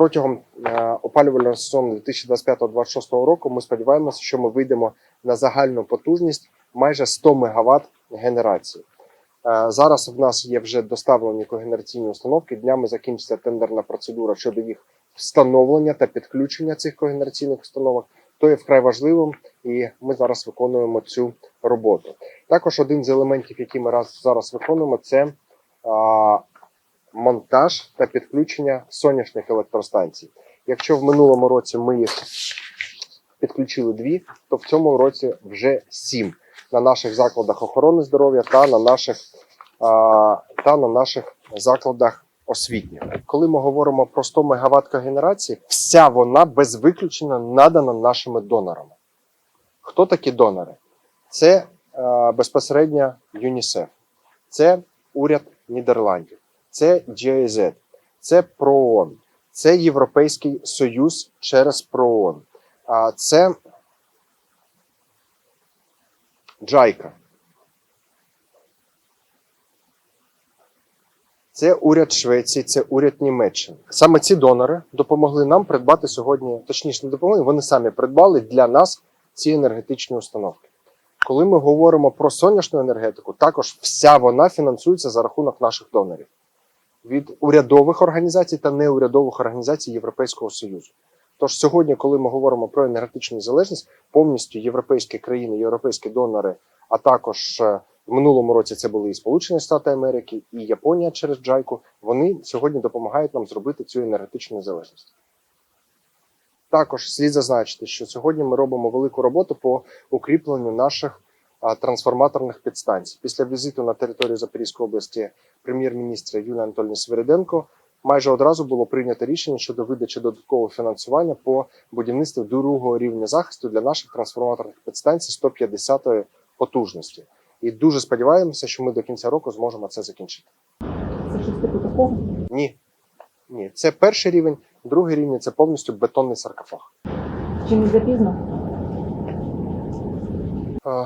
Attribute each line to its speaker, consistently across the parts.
Speaker 1: протягом е, опалювального сезону 2025-2026 року ми сподіваємося, що ми вийдемо на загальну потужність майже 100 МВт генерації. Е, Зараз в нас є вже доставлені когенераційні установки. Днями закінчиться тендерна процедура щодо їх встановлення та підключення цих когенераційних установок. То є вкрай важливим, і ми зараз виконуємо цю роботу. Також один з елементів, які ми раз зараз виконуємо, це монтаж та підключення сонячних електростанцій. Якщо в минулому році ми їх підключили дві, то в цьому році вже сім на наших закладах охорони здоров'я та на наших, та на наших закладах освітніх. Коли ми говоримо про 100 МВт когенерації, вся вона без виключення надана нашими донорами. Хто такі донори? Це безпосередньо ЮНІСЕФ, це уряд Нідерландів, це GIZ, це ПРООН, це Європейський Союз через ПРООН, а це Джайка. Це уряд Швеції, це уряд Німеччини. Саме ці донори допомогли нам придбати сьогодні, точніше, не допомогли, вони самі придбали для нас ці енергетичні установки. Коли ми говоримо про сонячну енергетику, також вся вона фінансується за рахунок наших донорів від урядових організацій та неурядових організацій Європейського Союзу. Тож сьогодні, коли ми говоримо про енергетичну незалежність, повністю європейські країни, європейські донори, а також е, в минулому році це були і Сполучені Штати Америки, і Японія через Джайку. Вони сьогодні допомагають нам зробити цю енергетичну незалежність. Також слід зазначити, що сьогодні ми робимо велику роботу по укріпленню наших трансформаторних підстанцій. Після візиту на територію Запорізької області прем'єр-міністра Юлії Анатольовни Свириденко майже одразу було прийнято рішення щодо видачі додаткового фінансування по будівництву другого рівня захисту для наших трансформаторних підстанцій 150 потужності. І дуже сподіваємося, що ми до кінця року зможемо це закінчити.
Speaker 2: Це щось типу такого?
Speaker 1: Ні, ні, це перший рівень, другий рівень це повністю бетонний саркофаг.
Speaker 2: Чи не запізно?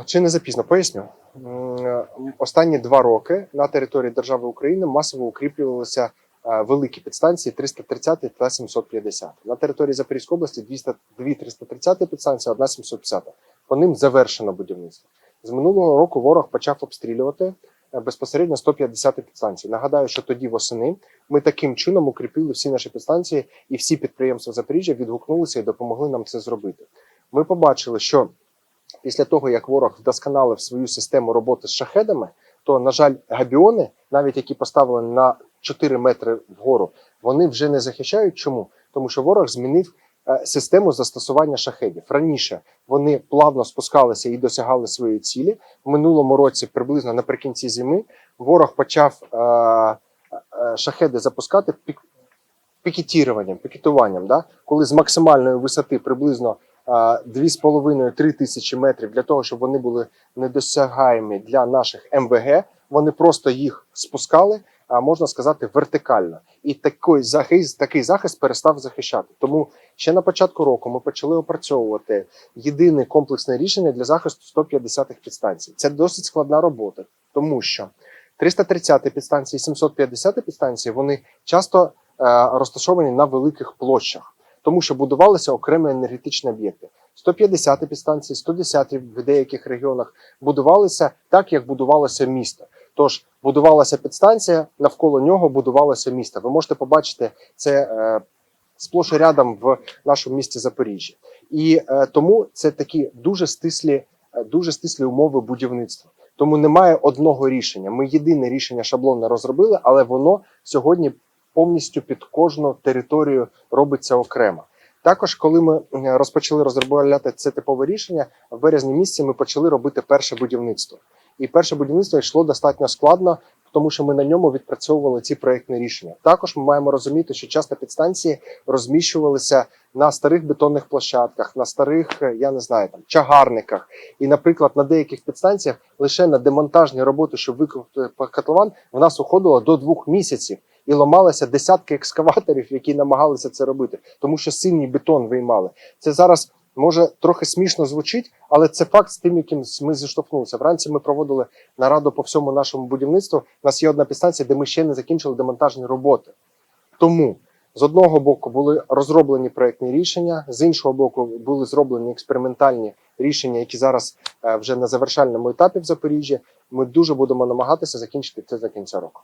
Speaker 1: Чи не запізно? Поясню. Е, Останні два роки на території держави України масово укріплювалися е, великі підстанції 330 та 750. На території Запорізької області 200 дві 330 підстанції, одна 750. По ним завершено будівництво. З минулого року ворог почав обстрілювати е, безпосередньо 150 підстанцій. Нагадаю, що тоді восени ми таким чином укріпили всі наші підстанції, і всі підприємства Запоріжжя відгукнулися і допомогли нам це зробити. Ми побачили, що після того, як ворог вдосконалив свою систему роботи з шахедами, то, на жаль, габіони, навіть які поставлені на 4 метри вгору, вони вже не захищають. Чому? Тому що ворог змінив е, систему застосування шахедів. Раніше вони плавно спускалися і досягали своєї цілі. В минулому році, приблизно наприкінці зими, ворог почав е, е, шахеди запускати пік, пікетіруванням, пікетуванням, да? коли з максимальної висоти приблизно 2,5-3 тисячі метрів для того, щоб вони були недосягаємі для наших МВГ, вони просто їх спускали, а можна сказати, вертикально. І такий захист, такий захист перестав захищати. Тому ще на початку року ми почали опрацьовувати єдине комплексне рішення для захисту 150 підстанцій. Це досить складна робота, тому що 330 підстанції, 750 підстанції вони часто е, розташовані на великих площах, тому що будувалися окремі енергетичні об'єкти. 150 підстанції, 110 в деяких регіонах будувалися так, як будувалося місто. Тож будувалася підстанція, навколо нього будувалося місто. Ви можете побачити це е, сплош і рядом в нашому місті Запоріжжя. І е, тому це такі дуже стислі, е, дуже стислі умови будівництва. Тому немає одного рішення. Ми єдине рішення шаблонне розробили, але воно сьогодні повністю під кожну територію робиться окремо. Також, коли ми е, розпочали розробляти це типове рішення, в березні місяці ми почали робити перше будівництво. І перше будівництво йшло достатньо складно, тому що ми на ньому відпрацьовували ці проектні рішення. Також ми маємо розуміти, що часто підстанції розміщувалися на старих бетонних площадках, на старих, е, я не знаю, там чагарниках. І, наприклад, на деяких підстанціях лише на демонтажні роботи, щоб викопати котлован, в нас уходило до двох місяців. І ламалися десятки екскаваторів, які намагалися це робити, тому що сильний бетон виймали. Це зараз може трохи смішно звучить, але це факт з тим, яким ми зіштовхнулися. Вранці ми проводили нараду по всьому нашому будівництву. У нас є одна підстанція, де ми ще не закінчили демонтажні роботи. Тому З одного боку були розроблені проектні рішення, з іншого боку, були зроблені експериментальні рішення, які зараз е, вже на завершальному етапі в Запоріжжі. Ми дуже будемо намагатися закінчити це до кінця року.